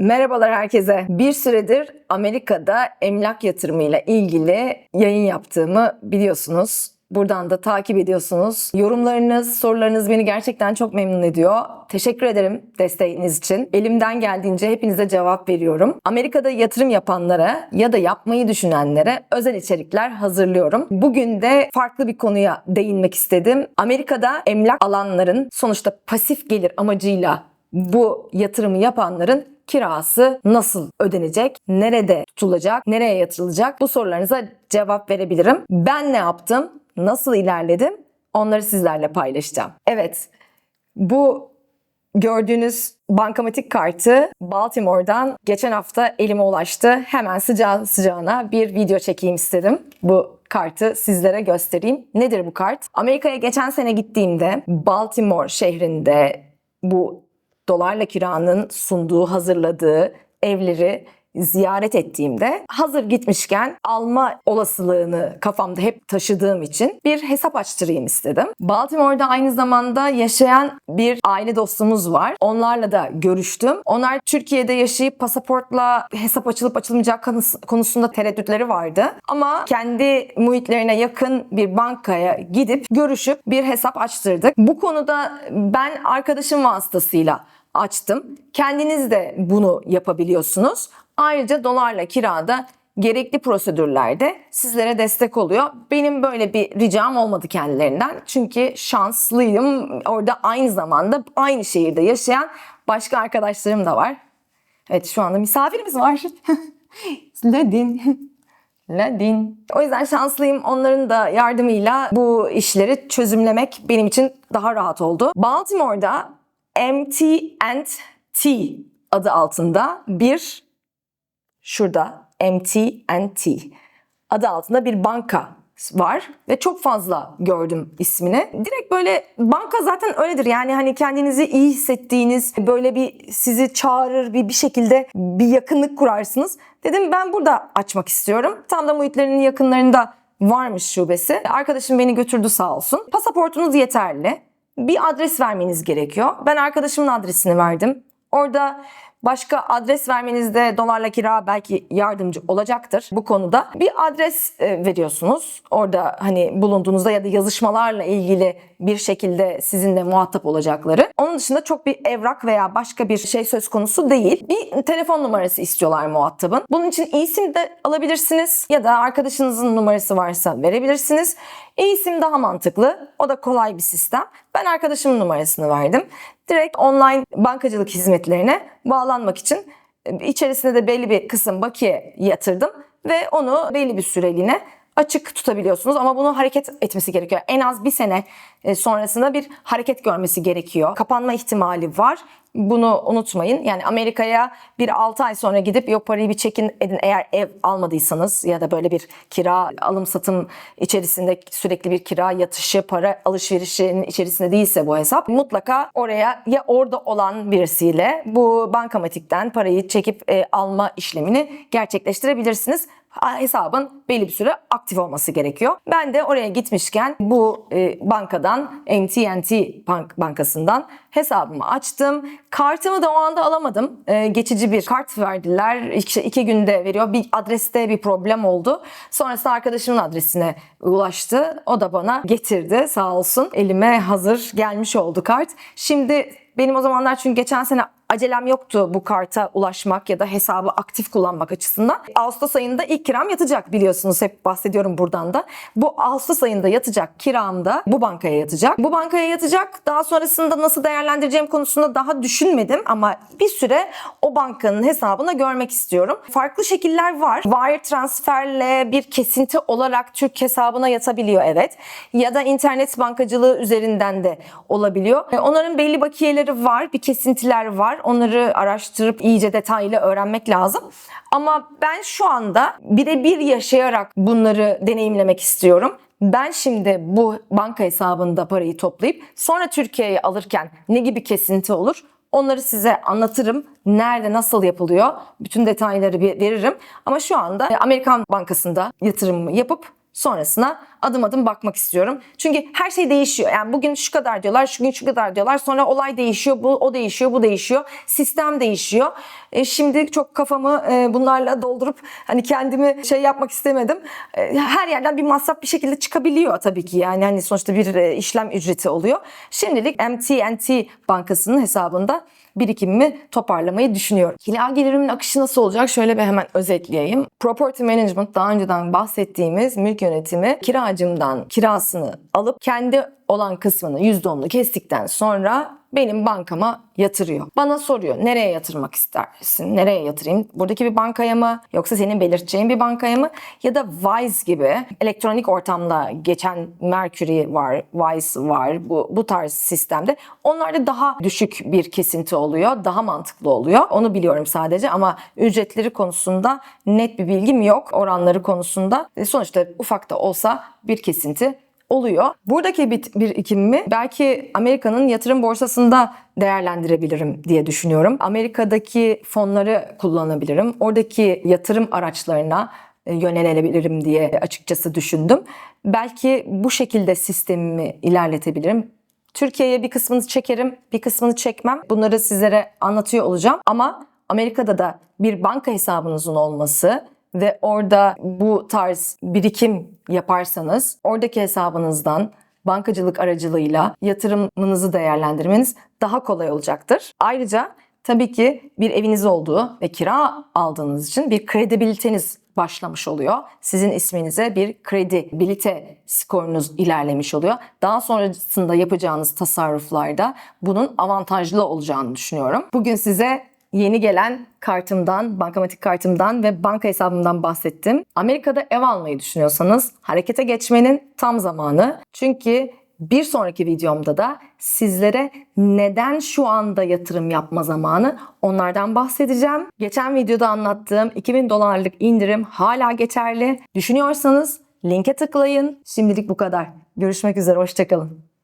Merhabalar herkese. Bir süredir Amerika'da emlak yatırımıyla ilgili yayın yaptığımı biliyorsunuz. Buradan da takip ediyorsunuz. Yorumlarınız, sorularınız beni gerçekten çok memnun ediyor. Teşekkür ederim desteğiniz için. Elimden geldiğince hepinize cevap veriyorum. Amerika'da yatırım yapanlara ya da yapmayı düşünenlere özel içerikler hazırlıyorum. Bugün de farklı bir konuya değinmek istedim. Amerika'da emlak alanların sonuçta pasif gelir amacıyla bu yatırımı yapanların kirası nasıl ödenecek? Nerede tutulacak? Nereye yatırılacak? Bu sorularınıza cevap verebilirim. Ben ne yaptım? Nasıl ilerledim? Onları sizlerle paylaşacağım. Evet. Bu gördüğünüz bankamatik kartı Baltimore'dan geçen hafta elime ulaştı. Hemen sıcağı sıcağına bir video çekeyim istedim. Bu kartı sizlere göstereyim. Nedir bu kart? Amerika'ya geçen sene gittiğimde Baltimore şehrinde bu dolarla kiranın sunduğu, hazırladığı evleri ziyaret ettiğimde hazır gitmişken alma olasılığını kafamda hep taşıdığım için bir hesap açtırayım istedim. Baltimore'da aynı zamanda yaşayan bir aile dostumuz var. Onlarla da görüştüm. Onlar Türkiye'de yaşayıp pasaportla hesap açılıp açılmayacağı konusunda tereddütleri vardı. Ama kendi muhitlerine yakın bir bankaya gidip görüşüp bir hesap açtırdık. Bu konuda ben arkadaşım vasıtasıyla açtım. Kendiniz de bunu yapabiliyorsunuz. Ayrıca dolarla kirada gerekli prosedürlerde sizlere destek oluyor. Benim böyle bir ricam olmadı kendilerinden. Çünkü şanslıyım. Orada aynı zamanda aynı şehirde yaşayan başka arkadaşlarım da var. Evet şu anda misafirimiz var. Ladin. Ladin. O yüzden şanslıyım. Onların da yardımıyla bu işleri çözümlemek benim için daha rahat oldu. Baltimore'da MT&T adı altında bir şurada MT&T adı altında bir banka var ve çok fazla gördüm ismini. Direkt böyle banka zaten öyledir. Yani hani kendinizi iyi hissettiğiniz böyle bir sizi çağırır bir bir şekilde bir yakınlık kurarsınız. Dedim ben burada açmak istiyorum. Tam da muhitlerinin yakınlarında varmış şubesi. Arkadaşım beni götürdü sağ olsun. Pasaportunuz yeterli bir adres vermeniz gerekiyor. Ben arkadaşımın adresini verdim. Orada Başka adres vermenizde dolarla kira belki yardımcı olacaktır bu konuda. Bir adres e, veriyorsunuz. Orada hani bulunduğunuzda ya da yazışmalarla ilgili bir şekilde sizinle muhatap olacakları. Onun dışında çok bir evrak veya başka bir şey söz konusu değil. Bir telefon numarası istiyorlar muhatabın. Bunun için isim de alabilirsiniz ya da arkadaşınızın numarası varsa verebilirsiniz. E-isim daha mantıklı. O da kolay bir sistem. Ben arkadaşımın numarasını verdim direkt online bankacılık hizmetlerine bağlanmak için e, içerisinde de belli bir kısım bakiye yatırdım ve onu belli bir süreliğine açık tutabiliyorsunuz ama bunu hareket etmesi gerekiyor. En az bir sene e, sonrasında bir hareket görmesi gerekiyor. Kapanma ihtimali var. Bunu unutmayın. Yani Amerika'ya bir 6 ay sonra gidip yok parayı bir çekin edin eğer ev almadıysanız ya da böyle bir kira alım satım içerisinde sürekli bir kira yatışı, para alışverişinin içerisinde değilse bu hesap mutlaka oraya ya orada olan birisiyle bu bankamatikten parayı çekip e, alma işlemini gerçekleştirebilirsiniz hesabın belli bir süre aktif olması gerekiyor. Ben de oraya gitmişken bu e, bankadan MT&T bank, bankasından hesabımı açtım. Kartımı da o anda alamadım. E, geçici bir kart verdiler. İşte iki günde veriyor. Bir adreste bir problem oldu. Sonrasında arkadaşımın adresine ulaştı. O da bana getirdi sağ olsun. Elime hazır gelmiş oldu kart. Şimdi benim o zamanlar çünkü geçen sene acelem yoktu bu karta ulaşmak ya da hesabı aktif kullanmak açısından. Ağustos ayında ilk kiram yatacak biliyorsunuz hep bahsediyorum buradan da. Bu Ağustos ayında yatacak kiram da bu bankaya yatacak. Bu bankaya yatacak. Daha sonrasında nasıl değerlendireceğim konusunda daha düşünmedim ama bir süre o bankanın hesabına görmek istiyorum. Farklı şekiller var. Wire transferle bir kesinti olarak Türk hesabına yatabiliyor evet. Ya da internet bankacılığı üzerinden de olabiliyor. Onların belli bakiyeleri var, bir kesintiler var var. Onları araştırıp iyice detaylı öğrenmek lazım. Ama ben şu anda birebir yaşayarak bunları deneyimlemek istiyorum. Ben şimdi bu banka hesabında parayı toplayıp sonra Türkiye'ye alırken ne gibi kesinti olur? Onları size anlatırım. Nerede, nasıl yapılıyor? Bütün detayları veririm. Ama şu anda Amerikan Bankası'nda yatırımımı yapıp Sonrasına adım adım bakmak istiyorum. Çünkü her şey değişiyor. Yani bugün şu kadar diyorlar, şu gün şu kadar diyorlar. Sonra olay değişiyor, bu o değişiyor, bu değişiyor. Sistem değişiyor. E, şimdi çok kafamı e, bunlarla doldurup hani kendimi şey yapmak istemedim. E, her yerden bir masraf bir şekilde çıkabiliyor tabii ki. Yani hani sonuçta bir e, işlem ücreti oluyor. Şimdilik MTNT Bankası'nın hesabında birikimimi toparlamayı düşünüyorum. Kira gelirimin akışı nasıl olacak? Şöyle bir hemen özetleyeyim. Property Management daha önceden bahsettiğimiz mülk yönetimi kiracımdan kirasını alıp kendi olan kısmını %10'unu kestikten sonra benim bankama yatırıyor. Bana soruyor nereye yatırmak istersin? Nereye yatırayım? Buradaki bir bankaya mı? Yoksa senin belirteceğin bir bankaya mı? Ya da Wise gibi elektronik ortamda geçen Mercury var, Wise var bu, bu tarz sistemde. Onlarda daha düşük bir kesinti oluyor. Daha mantıklı oluyor. Onu biliyorum sadece ama ücretleri konusunda net bir bilgim yok. Oranları konusunda. E, Sonuçta ufak da olsa bir kesinti oluyor. Buradaki bir birikimimi belki Amerika'nın yatırım borsasında değerlendirebilirim diye düşünüyorum. Amerika'daki fonları kullanabilirim. Oradaki yatırım araçlarına e, yönelebilirim diye açıkçası düşündüm. Belki bu şekilde sistemimi ilerletebilirim. Türkiye'ye bir kısmını çekerim, bir kısmını çekmem. Bunları sizlere anlatıyor olacağım. Ama Amerika'da da bir banka hesabınızın olması ve orada bu tarz birikim yaparsanız oradaki hesabınızdan bankacılık aracılığıyla yatırımınızı değerlendirmeniz daha kolay olacaktır. Ayrıca tabii ki bir eviniz olduğu ve kira aldığınız için bir kredibiliteniz başlamış oluyor. Sizin isminize bir kredibilite skorunuz ilerlemiş oluyor. Daha sonrasında yapacağınız tasarruflarda bunun avantajlı olacağını düşünüyorum. Bugün size yeni gelen kartımdan, bankamatik kartımdan ve banka hesabımdan bahsettim. Amerika'da ev almayı düşünüyorsanız harekete geçmenin tam zamanı. Çünkü bir sonraki videomda da sizlere neden şu anda yatırım yapma zamanı onlardan bahsedeceğim. Geçen videoda anlattığım 2000 dolarlık indirim hala geçerli. Düşünüyorsanız linke tıklayın. Şimdilik bu kadar. Görüşmek üzere, hoşçakalın.